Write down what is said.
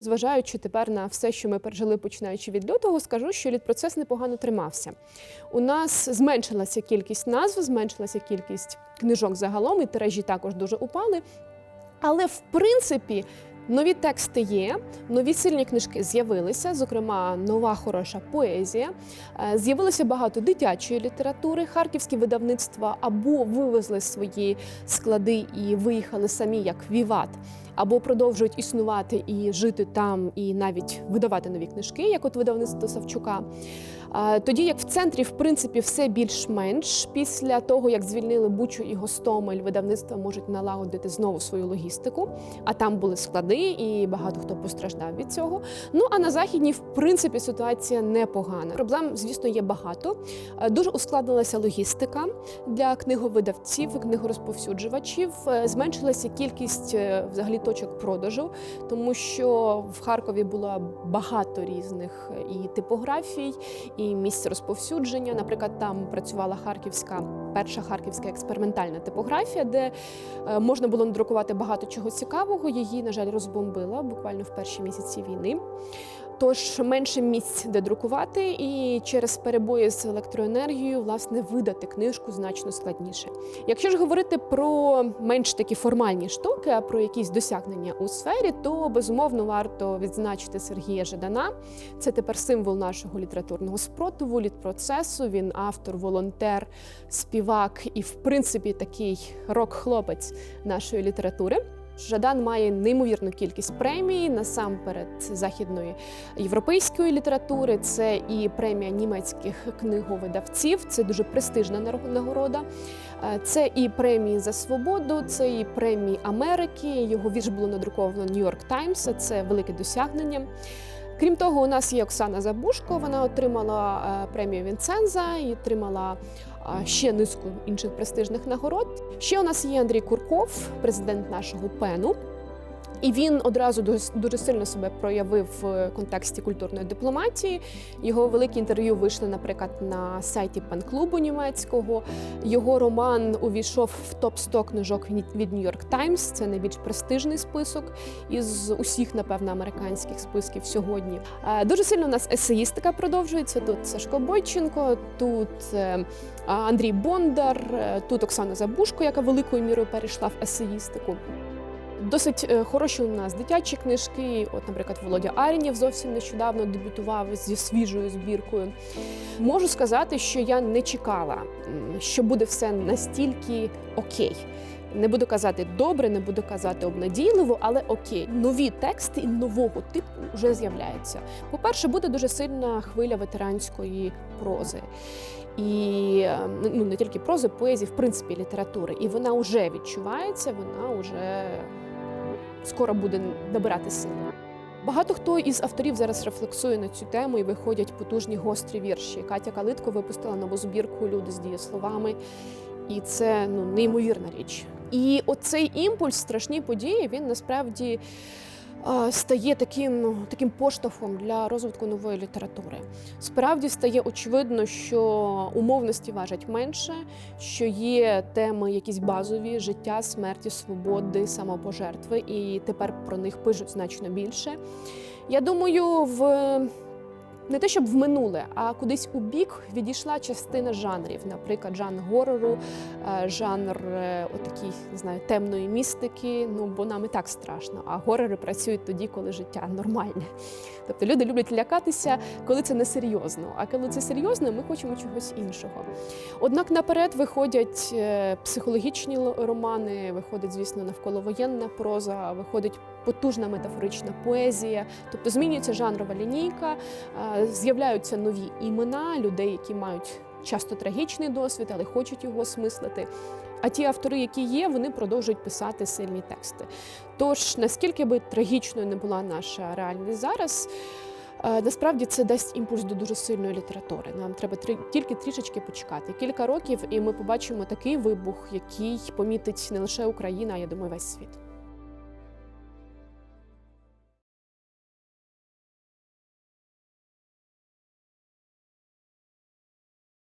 Зважаючи тепер на все, що ми пережили, починаючи від лютого, скажу, що літпроцес непогано тримався. У нас зменшилася кількість назв, зменшилася кількість книжок загалом, і тиражі також дуже упали. Але в принципі нові тексти є, нові сильні книжки з'явилися, зокрема, нова хороша поезія. Е, З'явилося багато дитячої літератури. Харківські видавництва або вивезли свої склади і виїхали самі як Віват, або продовжують існувати і жити там, і навіть видавати нові книжки, як от видавництво Савчука. Тоді як в центрі, в принципі, все більш-менш після того, як звільнили Бучу і Гостомель, видавництва можуть налагодити знову свою логістику. А там були склади, і багато хто постраждав від цього. Ну а на західній, в принципі, ситуація непогана. Проблем, звісно, є багато. Дуже ускладнилася логістика для книговидавців книгорозповсюджувачів. Е, Зменшилася кількість е, взагалі точок продажу, тому що в Харкові було багато різних е, і типографій, і місць розповсюдження. Наприклад, там працювала харківська перша харківська експериментальна типографія, де е, можна було надрукувати багато чого цікавого. Її, на жаль, розбомбила буквально в перші місяці війни. Тож менше місць, де друкувати, і через перебої з електроенергією, власне, видати книжку значно складніше. Якщо ж говорити про менш такі формальні штуки, а про якісь досягнення у сфері, то безумовно варто відзначити Сергія Жадана. Це тепер символ нашого літературного спротиву, літпроцесу. Він автор, волонтер, співак і, в принципі, такий рок-хлопець нашої літератури. Жадан має неймовірну кількість премій насамперед західної європейської літератури. Це і премія німецьких книговидавців, це дуже престижна нагорода. Е, Це і премії за свободу, це і премії Америки. Його вірш було надруковано Нью-Йорк Таймс. Це велике досягнення. Крім того, у нас є Оксана Забушко. Вона отримала е, премію Вінценза і отримала е, ще низку інших престижних нагород. Ще у нас є Андрій Курков, президент нашого пену. І він одразу дуже, дуже сильно себе проявив в контексті культурної дипломатії. Його великі інтерв'ю вийшли, наприклад, на сайті пен-клубу німецького. Його роман увійшов в топ 100 книжок від- York Times. Це найбільш престижний список із усіх, напевно, американських списків сьогодні. Е, Дуже сильно у нас есеїстика продовжується. Тут Сашко Бойченко, тут е, Андрій Бондар, е, тут Оксана Забушко, яка великою мірою перейшла в есеїстику. Досить е, хороші у нас дитячі книжки. От, наприклад, Володя Арінєв зовсім нещодавно дебютував зі свіжою збіркою. Можу сказати, що я не чекала, що буде все настільки окей. Не буду казати добре, не буду казати обнадійливо, але окей. Нові тексти нового типу вже з'являються. По-перше, буде дуже сильна хвиля ветеранської прози. І е, ну не тільки прози, поезії, в принципі, літератури. І вона вже відчувається, вона вже скоро буде набирати сили. Багато хто із авторів зараз рефлексує на цю тему і виходять потужні гострі вірші. Катя Калитко випустила нову збірку Люди з дієсловами, і це ну неймовірна річ. І оцей імпульс, страшні події, він насправді стає таким, таким поштовхом для розвитку нової літератури. Справді стає очевидно, що умовності важать менше, що є теми якісь базові життя, смерті, свободи, самопожертви, і тепер про них пишуть значно більше. Я думаю, в не те, щоб в минуле, а кудись у бік відійшла частина жанрів, наприклад, жанр горору, е, жанр е, отакий, не знаю, темної містики. Ну бо нам і так страшно. А горори працюють тоді, коли життя нормальне. Тобто люди люблять лякатися, коли це не серйозно. А коли це серйозно, ми хочемо чогось іншого. Однак наперед виходять е, психологічні романи, виходить, звісно, навколовоєнна проза, виходить потужна метафорична поезія, тобто змінюється жанрова лінійка, з'являються нові імена людей, які мають часто трагічний досвід, але хочуть його осмислити. А ті автори, які є, вони продовжують писати сильні тексти. Тож, наскільки би трагічною не була наша реальність зараз, насправді це дасть імпульс до дуже сильної літератури. Нам треба тільки трішечки почекати. Кілька років, і ми побачимо такий вибух, який помітить не лише Україна, а я думаю, весь світ.